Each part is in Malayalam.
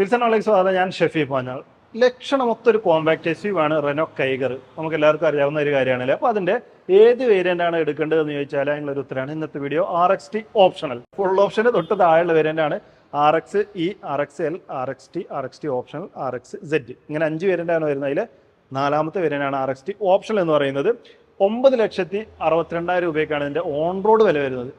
വിൽസൺ അലക്സ് സ്വാഗതം. ഞാൻ ഷെഫി പാഞ്ഞാൾ ലക്ഷണമൊത്ത ഒരു കോമ്പാക്ട് എസ് യു ആണ് റെനോ കൈഗർ നമുക്ക് എല്ലാവർക്കും അറിയാവുന്ന ഒരു കാര്യമാണല്ലേ? അപ്പോൾ അതിന്റെ ഏത് വേരിയന്റ് ആണ് എടുക്കേണ്ടതെന്ന് ചോദിച്ചാൽ അതിനുള്ള ഉത്തരമാണ് ഇന്നത്തെ video R X T optional full ഓപ്ഷന് തൊട്ട് താഴെയുള്ള വേരിയന്റ് ആണ് R X E R X L R X T R X T optional R X Z ഇങ്ങനെ അഞ്ച് വേരിയന്റ് ആണ് വരുന്നത് അതിൽ നാലാമത്തെ വേരിയന്റ് ആണ് ആർ എക്സ് ടി ഓപ്ഷണൽ എന്ന് പറയുന്നത്. ഒമ്പത് ലക്ഷത്തി അറുപത്തിരണ്ടായിരം രൂപയ്ക്കാണ് ഇതിന്റെ ഓൺ റോഡ് വില വരുന്നത്.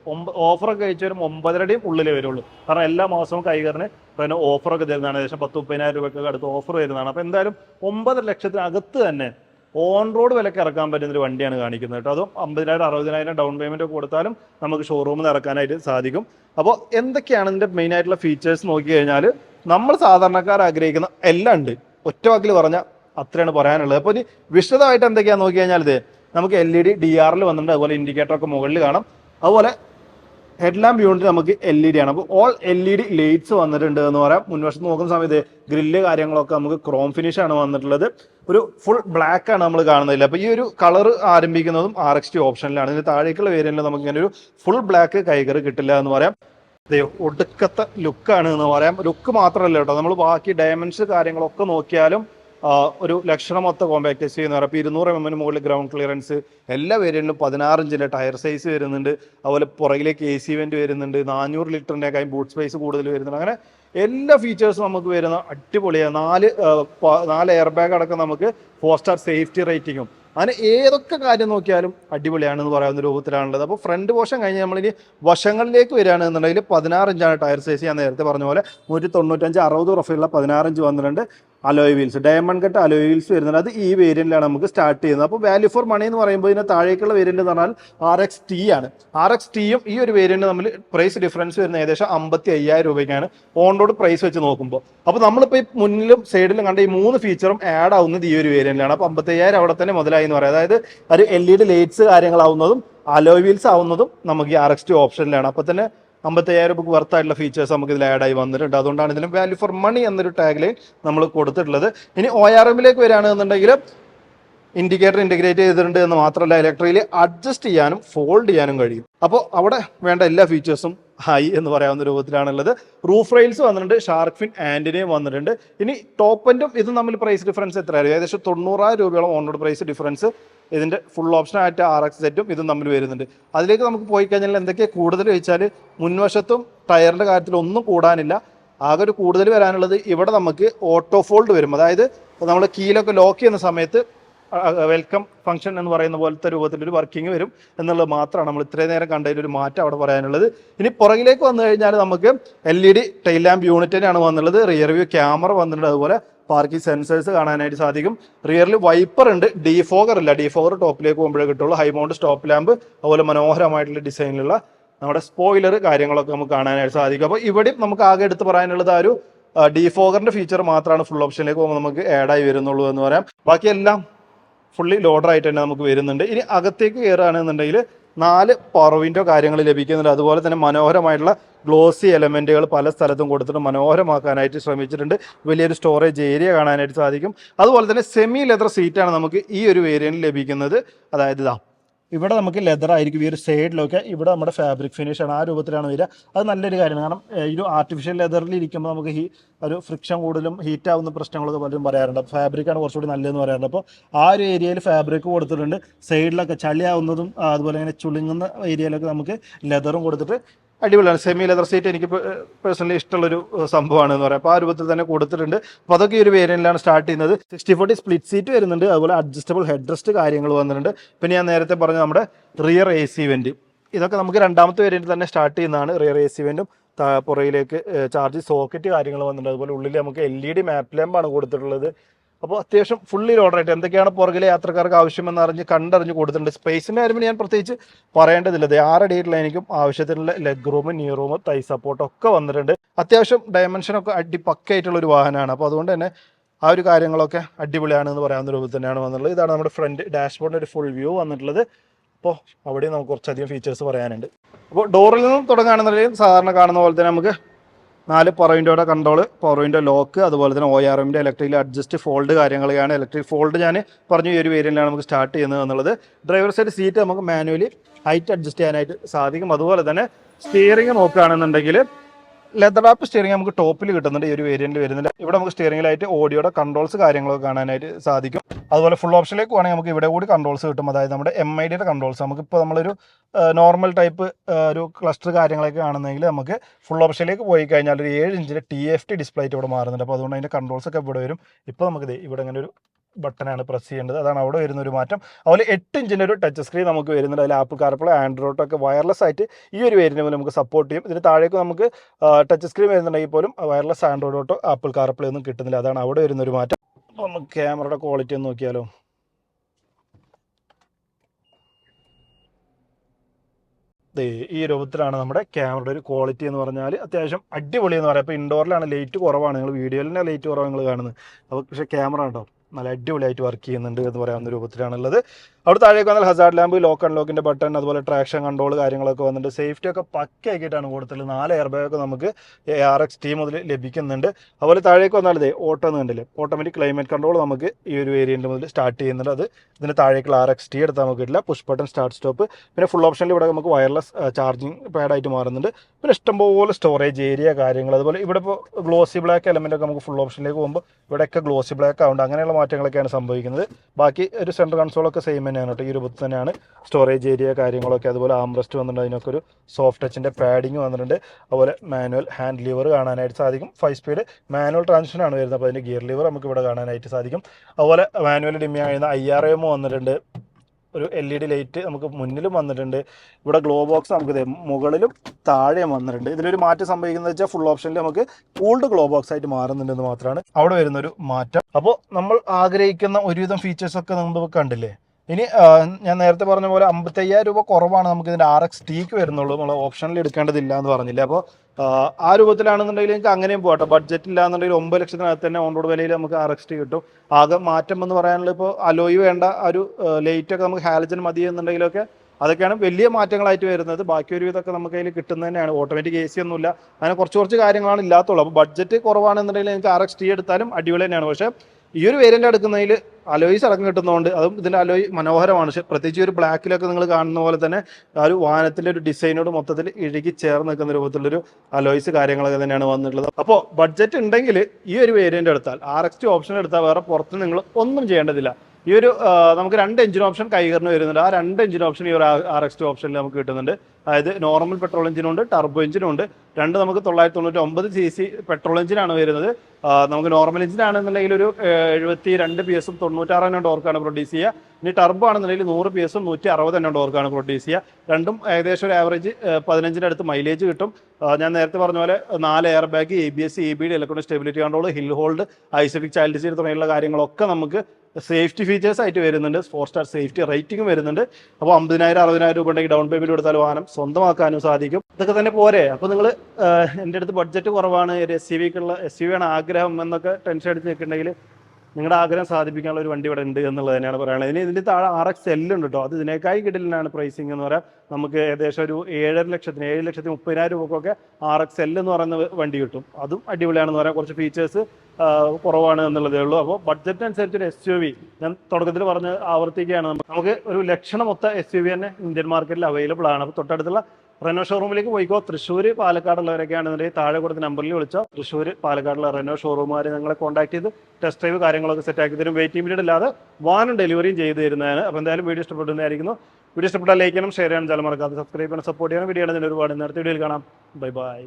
ഓഫറൊക്കെ കഴിച്ച് വരുമ്പോൾ ഒമ്പതരയുടെയും ഉള്ളിലേ വരുള്ളൂ. കാരണം എല്ലാ മാസവും കൈകറിന് പിന്നെ ഓഫറൊക്കെ തരുന്നതാണ്. ഏകദേശം പത്ത് മുപ്പതിനായിരം രൂപയ്ക്ക് അടുത്ത് ഓഫർ വരുന്നതാണ്. അപ്പോൾ എന്തായാലും ഒമ്പത് ലക്ഷത്തിനകത്ത് തന്നെ ഓൺ റോഡ് വിലക്ക് ഇറക്കാൻ പറ്റുന്ന ഒരു വണ്ടിയാണ് കാണിക്കുന്നത് കേട്ടോ. അതും അമ്പതിനായിരം അറുപതിനായിരം ഡൗൺ പേയ്മെന്റ് ഒക്കെ കൊടുത്താലും നമുക്ക് ഷോറൂമിൽ ഇറക്കാനായിട്ട് സാധിക്കും. അപ്പോൾ എന്തൊക്കെയാണ് ഇതിന്റെ മെയിൻ ആയിട്ടുള്ള ഫീച്ചേഴ്സ് നോക്കി കഴിഞ്ഞാൽ നമ്മൾ സാധാരണക്കാർ ആഗ്രഹിക്കുന്ന എല്ലാം ഉണ്ട്. ഒറ്റ വാക്കിൽ പറഞ്ഞാൽ അത്രയാണ് പറയാനുള്ളത്. അപ്പോൾ ഇനി വിശദമായിട്ട് എന്തൊക്കെയാണെന്ന് നോക്കി കഴിഞ്ഞാൽ ഇത് നമുക്ക് എൽ ഇ ഡി ഡി ആറിൽ വന്നിട്ടുണ്ട്. അതുപോലെ ഇൻഡിക്കേറ്റർ ഒക്കെ മുകളിൽ കാണാം. അതുപോലെ ഹെഡ്ലാമ്പ് യൂണിറ്റ് നമുക്ക് എൽ ഇ ഡി ആണ്. അപ്പോൾ all L E D lights വന്നിട്ടുണ്ട് എന്ന് പറയാം. മുൻവശത്ത് നോക്കുന്ന സമയത്ത് ഗ്രില്ല് കാര്യങ്ങളൊക്കെ നമുക്ക് ക്രോം ഫിനിഷ് ആണ് വന്നിട്ടുള്ളത്. ഒരു ഫുൾ ബ്ലാക്ക് ആണ് നമ്മൾ കാണുന്നില്ല അപ്പോൾ ഈ ഒരു കളർ ആരംഭിക്കുന്നതും ആർ എക്സ് ടി ഓപ്ഷനിലാണ് ഇതിന് താഴേക്കുള്ള വേരിയന്റിൽ നമുക്ക് ഇങ്ങനെ ഒരു ഫുൾ ബ്ലാക്ക് കൈകർ കിട്ടില്ല എന്ന് പറയാം. ഒടുക്കത്തെ ലുക്കാണ് എന്ന് പറയാം. ലുക്ക് മാത്രമല്ല കേട്ടോ. നമ്മൾ ബാക്കി ഡയമെൻഷൻ കാര്യങ്ങളൊക്കെ നോക്കിയാലും ഒരു ലക്ഷണമൊത്ത കോമ്പാക്ട് എസ് ചെയ്യുന്നവർ അപ്പോൾ ഇരുന്നൂറ് എം എമ്മിന് മുകളിൽ ഗ്രൗണ്ട് ക്ലിയറൻസ് എല്ലാ വേരിയന്റിലും പതിനാറ് ഇഞ്ചിന്റെ ടയർ സൈസ് വരുന്നുണ്ട്. അതുപോലെ പുറകിലേക്ക് എ സി വെന്റ് വരുന്നുണ്ട്. നാനൂറ് ലിറ്ററിന്റെയൊക്കെ ബൂട്ട് സ്പേസ് കൂടുതൽ വരുന്നുണ്ട്. അങ്ങനെ എല്ലാ ഫീച്ചേഴ്സും നമുക്ക് വരുന്ന അടിപൊളിയാണ് നാല് നാല് എയർ ബാഗ് അടക്കം നമുക്ക് ഫോർ സ്റ്റാർ സേഫ്റ്റി റേറ്റിങ്ങും അങ്ങനെ ഏതൊക്കെ കാര്യം നോക്കിയാലും അടിപൊളിയാണെന്ന് പറയാവുന്ന രൂപത്തിലാണുള്ളത്. അപ്പോൾ ഫ്രണ്ട് വശം കഴിഞ്ഞ് നമ്മളിനി വശങ്ങളിലേക്ക് വരികയാണെന്നുണ്ടെങ്കിൽ പതിനാറ് ഇഞ്ചാണ് ടയർ സൈസ് ഞാൻ നേരത്തെ പറഞ്ഞ പോലെ നൂറ്റി തൊണ്ണൂറ്റഞ്ച് അറുപത് റഫയുള്ള പതിനാറ് ഇഞ്ച് വന്നിട്ടുണ്ട്. Alloy wheels diamond cut alloy wheels വരുന്നുണ്ട്. അത് ഈ വേരിയന്റിലാണ് നമുക്ക് സ്റ്റാർട്ട് ചെയ്യുന്നത്. അപ്പോൾ വാല്യൂ ഫോർ മണി എന്ന് പറയുമ്പോൾ ഇതിന് താഴേക്കുള്ള വേരിയന്റ് എന്ന് പറഞ്ഞാൽ ആർ എക്സ് ടി ആണ്. ആർ എക്സ് ടിയും ഈ ഒരു വേരിയന്റ് തമ്മിൽ പ്രൈസ് ഡിഫറൻസ് വരുന്ന ഏകദേശം അമ്പത്തി അയ്യായിരം രൂപയ്ക്കാണ്. ഓൺ റോഡ് പ്രൈസ് വെച്ച് നോക്കുമ്പോൾ. അപ്പോൾ നമ്മളിപ്പോൾ ഈ മുന്നിലും സൈഡിലും കണ്ട ഈ മൂന്ന് ഫീച്ചറും ആഡ് ആവുന്നത് ഈ ഒരു വേരിയന്റിലാണ് അപ്പോൾ അമ്പത്തി അയ്യായിരം അവിടെ തന്നെ മുതലായി എന്ന് പറയാം. അതായത് ഒരു എൽ ഇ ഡി ലൈറ്റ്സ് കാര്യങ്ങളാവുന്നതും അലോയ് വീൽസ് ആവുന്നതും നമുക്ക് ഈ ആർ എക്സ് ടി ഓപ്ഷനിലാണ് അപ്പോൾ തന്നെ അമ്പത്തയ്യായിരം രൂപക്ക് വർത്തായിട്ടുള്ള ഫീച്ചേഴ്സ് നമുക്ക് ഇതിൽ ആഡ് ആയി വന്നിട്ടുണ്ട്. അതുകൊണ്ടാണ് ഇതിന് വാല്യൂ ഫോർ മണി എന്നൊരു ടാഗ് ലൈൻ നമ്മൾ കൊടുത്തിട്ടുള്ളത്. ഇനി ഒ ആർ എമ്മിലേക്ക് വരികയാണെന്നുണ്ടെങ്കിൽ ഇൻഡിക്കേറ്റർ ഇന്റഗ്രേറ്റ് ചെയ്തിട്ടുണ്ട് എന്ന് മാത്രമല്ല ഇലക്ട്രിയിൽ അഡ്ജസ്റ്റ് ചെയ്യാനും ഫോൾഡ് ചെയ്യാനും കഴിയും. അപ്പോൾ അവിടെ വേണ്ട എല്ലാ ഫീച്ചേഴ്സും ഹൈ എന്ന് പറയാവുന്ന രൂപത്തിലാണുള്ളത്. റൂഫ് റെയിൽസ് വന്നിട്ടുണ്ട് ഷാർക്ക് ഫിൻ ആന്റിനെയും വന്നിട്ടുണ്ട്. ഇനി ടോപ്പ് എൻഡും ഇതും തമ്മിൽ പ്രൈസ് ഡിഫറൻസ് എത്രയായിരുന്നു ഏകദേശം തൊണ്ണൂറായിരം രൂപയോളം റോഡ് പ്രൈസ് ഡിഫറൻസ് ഇതിന്റെ ഫുൾ ഓപ്ഷൻ ആയിട്ട് ആർ എക്സ് സെറ്റും ഇതും തമ്മിൽ വരുന്നുണ്ട്. അതിലേക്ക് നമുക്ക് പോയി കഴിഞ്ഞാൽ എന്തൊക്കെ കൂടുതൽ വെച്ചാൽ മുൻവശത്തും ടയറിന്റെ കാര്യത്തിൽ ഒന്നും കൂടാനില്ല. ആകെ ഒരു കൂടുതൽ വരാനുള്ളത് ഇവിടെ നമുക്ക് ഓട്ടോ ഫോൾഡ് വരും. അതായത് നമ്മൾ കീലൊക്കെ ലോക്ക് ചെയ്യുന്ന സമയത്ത് വെൽക്കം ഫംഗ്ഷൻ എന്ന് പറയുന്ന പോലത്തെ രൂപത്തിൽ ഒരു വർക്കിംഗ് വരും എന്നുള്ളത് മാത്രമാണ് നമ്മൾ ഇത്രയും നേരം കണ്ടതിൽ ഒരു മാറ്റം അവിടെ പറയാനുള്ളത്. ഇനി പുറകിലേക്ക് വന്നു കഴിഞ്ഞാൽ നമുക്ക് L E D tail lamp യൂണിറ്റിനാണ് വന്നുള്ളത് റിയർ വ്യൂ ക്യാമറ വന്നിട്ടുണ്ട് അതുപോലെ പാർക്കിംഗ് സെൻസേഴ്സ് കാണാനായിട്ട് സാധിക്കും. റിയറിൽ വൈപ്പർ ഉണ്ട്. ഡിഫോഗർ ഇല്ല ഡിഫോഗർ ടോപ്പിലേക്ക് പോകുമ്പോഴേ കിട്ടുള്ളൂ. ഹൈ മൗണ്ട് സ്റ്റോപ്പ് ലാമ്പ് അതുപോലെ മനോഹരമായിട്ടുള്ള ഡിസൈനിലുള്ള നമ്മുടെ സ്പോയിലർ കാര്യങ്ങളൊക്കെ നമുക്ക് കാണാനായിട്ട് സാധിക്കും. അപ്പോൾ ഇവിടെയും നമുക്ക് ആകെ എടുത്ത് പറയാനുള്ളത് ആ ഒരു ഡിഫോഗറിന്റെ ഫീച്ചർ മാത്രമാണ് ഫുൾ ഓപ്ഷനിലേക്ക് പോകുമ്പോൾ നമുക്ക് ആഡായി വരുന്നുള്ളൂ എന്ന് പറയാം. ബാക്കിയെല്ലാം ഫുള്ളി ലോഡർ ആയിട്ട് തന്നെ നമുക്ക് വരുന്നുണ്ട്. ഇനി അകത്തേക്ക് കയറുകയാണെന്നുണ്ടെങ്കിൽ നാല് പവർ വിൻഡോ കാര്യങ്ങൾ ലഭിക്കുന്നുണ്ട്. അതുപോലെ തന്നെ മനോഹരമായിട്ടുള്ള ഗ്ലോസി എലമെന്റുകൾ പല സ്ഥലത്തും കൊടുത്തിട്ട് മനോഹരമാക്കാനായിട്ട് ശ്രമിച്ചിട്ടുണ്ട്. വലിയൊരു സ്റ്റോറേജ് ഏരിയ കാണാനായിട്ട് സാധിക്കും. അതുപോലെ തന്നെ സെമി ലെതർ സീറ്റാണ് നമുക്ക് ഈ ഒരു വേരിയന്റ് ലഭിക്കുന്നത്. അതായത് ഇതാ ഇവിടെ നമുക്ക് ലെതർ ആയിരിക്കും. ഈ ഒരു സൈഡിലൊക്കെ ഇവിടെ നമ്മുടെ ഫാബ്രിക് ഫിനിഷ് ആണ്. ആ രൂപത്തിലാണ് വരിക. അത് നല്ലൊരു കാര്യമാണ്. കാരണം ഈ ഒരു ആർട്ടിഫിഷ്യൽ ലെതറിൽ ഇരിക്കുമ്പോൾ നമുക്ക് ഈ ഒരു ഫ്രിക്ഷൻ കൂടുതലും ഹീറ്റ് ആവുന്ന പ്രശ്നങ്ങളൊക്കെ പലരും പറയാറുണ്ട്. ഫാബ്രിക്കാണ് കുറച്ചുകൂടി നല്ലതെന്ന് പറയാറുണ്ട്. അപ്പോൾ ആ ഒരു ഏരിയയിൽ ഫാബ്രിക് കൊടുത്തിട്ടുണ്ട്. സൈഡിലൊക്കെ ചളിയാവുന്നതും അതുപോലെ ഇങ്ങനെ ചുളുങ്ങുന്ന ഏരിയയിലൊക്കെ നമുക്ക് ലെതറും കൊടുത്തിട്ട് അടിപൊളിയാണ്. സെമി ലെതർ സീറ്റ് എനിക്ക് പേഴ്സണലി ഇഷ്ടമുള്ളൊരു സംഭവമാണ് എന്ന് പറയാം. അപ്പോൾ ആ രൂപത്തിൽ തന്നെ കൊടുത്തിട്ടുണ്ട്. അപ്പോൾ അതൊക്കെ ഒരു വേരിയന്റിലാണ് സ്റ്റാർട്ട് ചെയ്യുന്നത്. സിക്സ്റ്റി ഫോർട്ടി സ്പ്ലിറ്റ് സീറ്റ് വരുന്നുണ്ട്. അതുപോലെ അഡ്ജസ്റ്റബിൾ ഹെഡ് റെസ്റ്റ് കാര്യങ്ങൾ വന്നിട്ടുണ്ട്. പിന്നെ ഞാൻ നേരത്തെ പറഞ്ഞ നമ്മുടെ റിയർ എ സി വെന്റ് ഇതൊക്കെ നമുക്ക് രണ്ടാമത്തെ വേരിയന്റ് തന്നെ സ്റ്റാർട്ട് ചെയ്യുന്നതാണ്. റിയർ എ സി വെന്റും പുറയിലേക്ക് ചാർജ് സോക്കറ്റ് കാര്യങ്ങൾ വന്നിട്ടുണ്ട്. അതുപോലെ ഉള്ളിൽ നമുക്ക് എൽ ഇ ഡി മാപ്പ് ലാമ്പാണ് കൊടുത്തിട്ടുള്ളത്. അപ്പോൾ അത്യാവശ്യം ഫുള്ളി ആയിട്ട് എന്തൊക്കെയാണ് പുറകിലെ യാത്രക്കാർക്ക് ആവശ്യമെന്ന് അറിഞ്ഞ് കണ്ടറിഞ്ഞ് കൊടുത്തിട്ടുണ്ട്. സ്പേസിന്റെ കാര്യം ഞാൻ പ്രത്യേകിച്ച് പറയേണ്ടതില്ല. ഇത് ആറടിയിട്ടുള്ള എനിക്കും ആവശ്യത്തിനുള്ള leg room knee room thigh support ഒക്കെ വന്നിട്ടുണ്ട്. അത്യാവശ്യം ഡയമെൻഷനൊക്കെ അടി പക്കായിട്ടുള്ള ഒരു വാഹനമാണ്. അപ്പോൾ അതുകൊണ്ട് തന്നെ ആ ഒരു കാര്യങ്ങളൊക്കെ അടിപൊളിയാണ് എന്ന് പറയാവുന്ന രൂപത്തിൽ തന്നെയാണ് വന്നിട്ടുള്ളത്. ഇതാണ് നമ്മുടെ ഫ്രണ്ട് ഡാഷ്ബോർഡിന്റെ ഒരു ഫുൾ വ്യൂ വന്നിട്ടുള്ളത്. അപ്പോൾ അവിടെ നമുക്ക് കുറച്ചധികം ഫീച്ചേഴ്സ് പറയാനുണ്ട്. അപ്പോൾ ഡോറിൽ നിന്നും തുടങ്ങുകയാണെന്നുണ്ടെങ്കിൽ സാധാരണ കാണുന്ന പോലെ തന്നെ നമുക്ക് നാല് പവർ വിൻഡോയുടെ കൺട്രോൾ പൊറവിന്റെ ലോക്ക് അതുപോലെ തന്നെ ഒ ആർ എമ്മിന്റെ ഇലക്ട്രിക്കൽ അഡ്ജസ്റ്റ് ഫോൾഡ് കാര്യങ്ങളെയാണ്. ഇലക്ട്രിക് ഫോൾഡ് ഞാൻ പറഞ്ഞു ഈ ഒരു വേരിയന്റിലാണ് നമുക്ക് സ്റ്റാർട്ട് ചെയ്യുന്നത് എന്നുള്ളത്. ഡ്രൈവർ സൈഡ് സീറ്റ് നമുക്ക് മാനുവലി ഹൈറ്റ് അഡ്ജസ്റ്റ് ചെയ്യാനായിട്ട് സാധിക്കും. അതുപോലെ തന്നെ സ്റ്റിയറിംഗ് നോക്കുകയാണെന്നുണ്ടെങ്കിൽ ലെതർ ആപ്പ് സ്റ്റിയറിംഗ് നമുക്ക് ടോപ്പിൽ കിട്ടുന്നുണ്ട് ഈ ഒരു വേരിയന്റിൽ വരുന്നില്ല ഇവിടെ നമുക്ക് സ്റ്റിയറിംഗിലായിട്ട് ഓഡിയോയുടെ കൺട്രോൾസ് കാര്യങ്ങളൊക്കെ കാണാനായിട്ട് സാധിക്കും. അതുപോലെ ഫുൾ ഓപ്ഷനിലേക്ക് വേണമെങ്കിൽ നമുക്ക് ഇവിടെ കൂടി കൺട്രോൾസ് കിട്ടും. അതായത് നമ്മുടെ എം ഐ ഡിയുടെ കൺട്രോൾസ് നമുക്കിപ്പോൾ നമ്മളൊരു നോർമൽ ടൈപ്പ് ഒരു ക്ലസ്റ്റർ കാര്യങ്ങളൊക്കെ കാണുന്നെങ്കിൽ നമുക്ക് ഫുൾ ഓപ്ഷനിലേക്ക് പോയി കഴിഞ്ഞാൽ ഒരു ഏഴ് ഇഞ്ചിന്റെ ടി എഫ് ടി ഡിസ്പ്ലേ ഇവിടെ മാറുന്നുണ്ട്. അപ്പോൾ അതുകൊണ്ട് അതിന്റെ കൺട്രോൾസ് ഒക്കെ ഇവിടെ വരും. ഇപ്പോൾ നമുക്ക് ഇവിടെ ഇങ്ങനെ ഒരു ബട്ടനാണ് പ്രസ് ചെയ്യേണ്ടത്. അതാണ് അവിടെ വരുന്ന ഒരു മാറ്റം. അതുപോലെ എട്ട് ഇഞ്ചിന്റെ ഒരു ടച്ച് സ്ക്രീൻ നമുക്ക് വരുന്നുണ്ട്. അതിൽ ആപ്പ് കാർപ്ലേ ആൻഡ്രോയിഡ് ഒക്കെ വയർലെസ് ആയിട്ട് ഈ ഒരു വേരിയന്റ് നമുക്ക് സപ്പോർട്ട് ചെയ്യും. ഇതിന് താഴേക്ക് നമുക്ക് ടച്ച് സ്ക്രീൻ വരുന്നുണ്ടെങ്കിൽ പോലും wireless Android auto Apple CarPlay ഒന്നും കിട്ടുന്നില്ല. അതാണ് അവിടെ വരുന്ന ഒരു മാറ്റം. അപ്പോൾ നമുക്ക് ക്യാമറയുടെ ക്വാളിറ്റി ഒന്ന് നോക്കിയാലോ. ഈ രൂപത്തിലാണ് നമ്മുടെ ക്യാമറയുടെ ഒരു ക്വാളിറ്റി എന്ന് പറഞ്ഞാൽ അത്യാവശ്യം അടിപൊളി എന്ന് പറയാം. അപ്പോൾ ഇൻഡോറിലാണ് ലൈറ്റ് കുറവാണ്. നിങ്ങൾ വീഡിയോയിൽ ലൈറ്റ് കുറവാണ് നിങ്ങൾ കാണുന്നത്. അപ്പോൾ പക്ഷേ ക്യാമറ ഉണ്ടോ? നല്ല അടിപൊളിയായിട്ട് വർക്ക് ചെയ്യുന്നുണ്ട് എന്ന് പറയാവുന്ന രൂപത്തിലാണുള്ളത്. അവിടെ താഴേക്ക് വന്നാൽ ഹസാർഡ് ലാമ്പ് ലോക്ക് അൺലോക്കിന്റെ ബട്ടൺ അതുപോലെ ട്രാക്ഷൻ കൺട്രോൾ കാര്യങ്ങളൊക്കെ വന്നിട്ടുണ്ട്. സേഫ്റ്റി ഒക്കെ പക്കയാക്കിയിട്ടാണ് കൊടുത്തിട്ടുള്ളത് നാല് എയർ ബാഗൊക്കെ നമുക്ക് ആർ എക്സ് ടി മുതൽ ലഭിക്കുന്നുണ്ട്. അതുപോലെ താഴേക്ക് വന്നാൽ ഇതേ ഓട്ടോ എന്ന് കണ്ടില്ലേ? ഓട്ടോമാറ്റിക് ക്ലൈമറ്റ് കൺട്രോൾ നമുക്ക് ഈ ഒരു വേരിയന്റ് മുതൽ സ്റ്റാർട്ട് ചെയ്യുന്നുണ്ട് അത്. ഇതിന് താഴേക്കുള്ള ആർ എക്സ് ടി എടുത്താൽ നമുക്ക് കിട്ടില്ല. പുഷ് ബട്ടൺ സ്റ്റാർട്ട് സ്റ്റോപ്പ് പിന്നെ ഫുൾ ഓപ്ഷനിൽ ഇവിടെ നമുക്ക് വയർലെസ് ചാർജിങ് പാഡായിട്ട് മാറുന്നുണ്ട്. പിന്നെ ഇഷ്ടംപോലെ സ്റ്റോറേജ് ഏരിയ കാര്യങ്ങൾ. അതുപോലെ ഇവിടെ ഇപ്പോൾ ഗ്ലോസി ബ്ലാക്ക് എലമെന്റ് ഒക്കെ നമുക്ക് ഫുൾ ഓപ്ഷനിലേക്ക് പോകുമ്പോൾ ഇവിടെയൊക്കെ ഗ്ലോസി ബ്ലാക്ക് ആവുന്നുണ്ട്. അങ്ങനെയുള്ള മാറ്റങ്ങളൊക്കെയാണ് സംഭവിക്കുന്നത്. ബാക്കി ഒരു സെൻട്രൽ കൺസോളൊക്കെ സെയിം തന്നെയാണ് കേട്ടോ. ഈ ഒരു ബുത്ത് തന്നെയാണ് സ്റ്റോറേജ് ഏരിയ കാര്യങ്ങളൊക്കെ അതുപോലെ ആംബ്രസ്റ്റ് വന്നിട്ടുണ്ട്. അതിനൊക്കെ ഒരു സോഫ്റ്റ് ടച്ചിന്റെ പാഡിങ് വന്നിട്ടുണ്ട്. അതുപോലെ മാനുവൽ ഹാൻഡ് ലിവർ കാണാനായിട്ട് സാധിക്കും. ഫൈവ് സ്പീഡ് മാനുവൽ ട്രാൻസ്മിഷൻ ആണ് വരുന്നത്. അപ്പോൾ അതിന്റെ ഗിയർ ലിവർ നമുക്ക് ഇവിടെ കാണാനായിട്ട് സാധിക്കും. അതുപോലെ മാനുവൽ ഡിമ്മി ആയിരുന്ന ഐ ആർ എം വന്നിട്ടുണ്ട്. ഒരു എൽ ഇ ഡി ലൈറ്റ് നമുക്ക് മുന്നിലും വന്നിട്ടുണ്ട്. ഇവിടെ ഗ്ലോ ബോക്സ് നമുക്ക് മുകളിലും താഴെയും വന്നിട്ടുണ്ട്. ഇതിലൊരു മാറ്റം സംഭവിക്കുന്നത് വെച്ചാൽ ഫുൾ ഓപ്ഷനിൽ നമുക്ക് ഓൾഡ് ഗ്ലോ ബോക്സ് ആയിട്ട് മാറുന്നുണ്ടെന്ന് മാത്രമാണ് അവിടെ വരുന്നൊരു മാറ്റം. അപ്പോൾ നമ്മൾ ആഗ്രഹിക്കുന്ന ഒരുവിധം ഫീച്ചേഴ്സൊക്കെ നമ്മൾ കണ്ടില്ലേ? ഇനി ഞാൻ നേരത്തെ പറഞ്ഞ പോലെ അമ്പത്തയ്യായിരം രൂപ കുറവാണ് നമുക്ക് ഇതിന്റെ ആർ എക്സ് ടിക്ക് വരുന്നുള്ളൂ. നമ്മൾ ഓപ്ഷനിൽ എടുക്കേണ്ടതില്ല എന്ന് പറഞ്ഞില്ല. അപ്പോൾ ആ രൂപത്തിലാണെന്നുണ്ടെങ്കിൽ നിങ്ങൾക്ക് അങ്ങനെയും പോകട്ടെ ബഡ്ജറ്റ് ഇല്ലാന്നുണ്ടെങ്കിൽ ഒമ്പത് ലക്ഷത്തിനകത്ത് തന്നെ ഓൺ റോഡ് വിലയിൽ നമുക്ക് ആർ എക്സ് ടി കിട്ടും. ആകെ മാറ്റം എന്ന് പറയാനുള്ള ഇപ്പോൾ അലോയ് വേണ്ട ഒരു ലൈറ്റ് ഒക്കെ നമുക്ക് ഹാലജൻ മതി എന്നുണ്ടെങ്കിലൊക്കെ അതൊക്കെയാണ് വലിയ മാറ്റങ്ങളായിട്ട് വരുന്നത്. ബാക്കി ഒരു ഇതൊക്കെ നമുക്ക് അതിൽ കിട്ടുന്നത് തന്നെയാണ്. ഓട്ടോമാറ്റിക് എ സി ഒന്നുമില്ല. അങ്ങനെ കുറച്ച് കുറച്ച് കാര്യങ്ങളാണ് ഇല്ലാത്തുള്ളൂ. അപ്പോൾ ബഡ്ജറ്റ് കുറവാണെന്നുണ്ടെങ്കിൽ നിങ്ങൾക്ക് ആർ എക്സ് ടി എടുത്താലും അടിപൊളി തന്നെയാണ്. പക്ഷേ ഈ ഒരു വേരിയന്റ് എടുക്കുന്നതിൽ അലോയ്സ് അടക്കം കിട്ടുന്നതുകൊണ്ട് അതും ഇതിന്റെ അലോയി മനോഹരമാണ്. പ്രത്യേകിച്ച് ഒരു ബ്ലാക്കിലൊക്കെ നിങ്ങൾ കാണുന്ന പോലെ തന്നെ ആ ഒരു വാഹനത്തിന്റെ ഒരു ഡിസൈനോട് മൊത്തത്തിൽ ഇഴുകി ചേർന്ന് നിൽക്കുന്ന രൂപത്തിലൊരു അലോയിസ് കാര്യങ്ങളൊക്കെ തന്നെയാണ് വന്നിട്ടുള്ളത്. അപ്പോൾ ബഡ്ജറ്റ് ഉണ്ടെങ്കിൽ ഈ ഒരു വേരിയന്റ് എടുത്താൽ ആർ എക്സ് ടി ഓപ്ഷൻ എടുത്താൽ വേറെ പുറത്ത് നിങ്ങൾ ഒന്നും ചെയ്യേണ്ടതില്ല. ഈ ഒരു നമുക്ക് രണ്ട് എഞ്ചിൻ ഓപ്ഷൻ കൈകറിന് വരുന്നുണ്ട്. ആ രണ്ട് എഞ്ചിൻ ഓപ്ഷൻ ഈ ഒരു ആർ എക്സ് ടി ഓപ്ഷനിൽ നമുക്ക് കിട്ടുന്നുണ്ട്. അതായത് നോർമൽ പെട്രോൾ എഞ്ചിനുണ്ട് ടർബോ എഞ്ചിനുണ്ട് രണ്ട് നമുക്ക് തൊള്ളായിരത്തി തൊണ്ണൂറ്റി ഒമ്പത് സി സി പെട്രോൾ എഞ്ചിനാണ് വരുന്നത് നമുക്ക് നോർമൽ എഞ്ചിൻ ആണെന്നുണ്ടെങ്കിൽ ഒരു എഴുപത്തി രണ്ട് പി എസും തൊണ്ണൂറ്റാറ് എണ്ണം ഡോർക്കാണ് പ്രൊഡ്യൂസ് ചെയ്യുക. ഇനി ടർബോ ആണെന്നുണ്ടെങ്കിൽ നൂറ് പി എസും നൂറ്റി അറുപത് എണ്ണം ഡോർക്കാണ് പ്രൊഡ്യൂസ് ചെയ്യുക. രണ്ടും ഏകദേശം ഒരു ആവറേജ് പതിനഞ്ചിന്റെ അടുത്ത് മൈലേജ് കിട്ടും. ഞാൻ നേരത്തെ പറഞ്ഞ പോലെ നാല് air bag A B S E B D electronic stability control hill hold isofix child seat തുടങ്ങിയുള്ള കാര്യങ്ങളൊക്കെ നമുക്ക് സേഫ്റ്റി ഫീച്ചേഴ്സ് ആയിട്ട് വരുന്നുണ്ട്. ഫോർ സ്റ്റാർ സേഫ്റ്റി റേറ്റിംഗ് വരുന്നുണ്ട്. അപ്പോൾ അമ്പതിനായിരം അറുപതിനായിരം രൂപ ഉണ്ടെങ്കിൽ ഡൗൺ പേയ്മെന്റ് കൊടുത്താൽ വാഹനം സ്വന്തമാക്കാനും സാധിക്കും. ഇതൊക്കെ തന്നെ പോരെ. അപ്പോൾ നിങ്ങൾ എന്റെ അടുത്ത് ബഡ്ജറ്റ് കുറവാണ് എസ് സി വിക്കുള്ള എസ് സി വി ആണ് ആഗ്രഹം എന്നൊക്കെ ടെൻഷൻ അടിച്ച് നിൽക്കുന്നുണ്ടെങ്കിൽ നിങ്ങളുടെ ആഗ്രഹം സാധിപ്പിക്കാനുള്ള ഒരു വണ്ടി ഇവിടെ ഉണ്ട് എന്നുള്ളത് തന്നെയാണ് പറയുന്നത്. ഇനി ഇതിന്റെ താഴെ ആർ എക്സ് എല്ല് ഉണ്ട് കേട്ടോ. അത് ഇതിനേക്കായി കിടലിനാണ് പ്രൈസിങ് എന്ന് പറയാം. നമുക്ക് ഏകദേശം ഒരു ഏഴര ലക്ഷത്തിന് ഏഴ് ലക്ഷത്തി മുപ്പതിനായിരം രൂപക്കൊക്കെ ആർ എക്സ് എൽ എന്ന് പറയുന്ന വണ്ടി കിട്ടും. അതും അടിപൊളിയാണെന്ന് പറയാം. കുറച്ച് ഫീച്ചേഴ്സ് കുറവാണ് എന്നുള്ളതേ ഉള്ളൂ. അപ്പോൾ ബഡ്ജറ്റ് അനുസരിച്ച് ഒരു എസ് യു വി ഞാൻ തുടക്കത്തിൽ പറഞ്ഞ് ആവർത്തിക്കുകയാണ്. നമുക്ക് ഒരു ലക്ഷണമൊത്ത എസ് യു വി തന്നെ ഇന്ത്യൻ മാർക്കറ്റിൽ അവൈലബിൾ ആണ്. അപ്പോൾ തൊട്ടടുത്തുള്ള റെനോ ഷോറൂമിലേക്ക് പോയിക്കോ. തൃശ്ശൂർ പാലക്കാടുള്ളവരൊക്കെയാണെന്നുണ്ടെങ്കിൽ താഴെ കൊടുത്ത നമ്പറിൽ വിളിച്ചോ. തൃശ്ശൂർ പാലക്കാടുള്ള റെനോ ഷോറൂമുകാർ ഞങ്ങളെ കോൺടാക്ട് ചെയ്ത് ടെസ്റ്റ് ഡ്രൈവ് കാര്യങ്ങളൊക്കെ സെറ്റ് ആക്കി തരും. വെയിറ്റിംഗ് പീരീഡ് ഇല്ലാതെ വാനും ഡെലിവറിയും ചെയ്ത് തരുന്നതാണ്. അപ്പോൾ എന്തായാലും വീഡിയോ ഇഷ്ടപ്പെടുന്നതായിരിക്കുന്നു വീഡിയോ ഇഷ്ടപ്പെട്ടാൽ ലൈക്ക് ചെയ്യണം ഷെയർ ചെയ്യണം ചാനൽ മറക്കാതെ സബ്സ്ക്രൈബ് ചെയ്യണം സപ്പോർട്ട് ചെയ്യണം. വീഡിയോ ആണെങ്കിൽ ഒരുപാട് നേരത്തെ വീഡിയോയിൽ കാണാം. Bye bye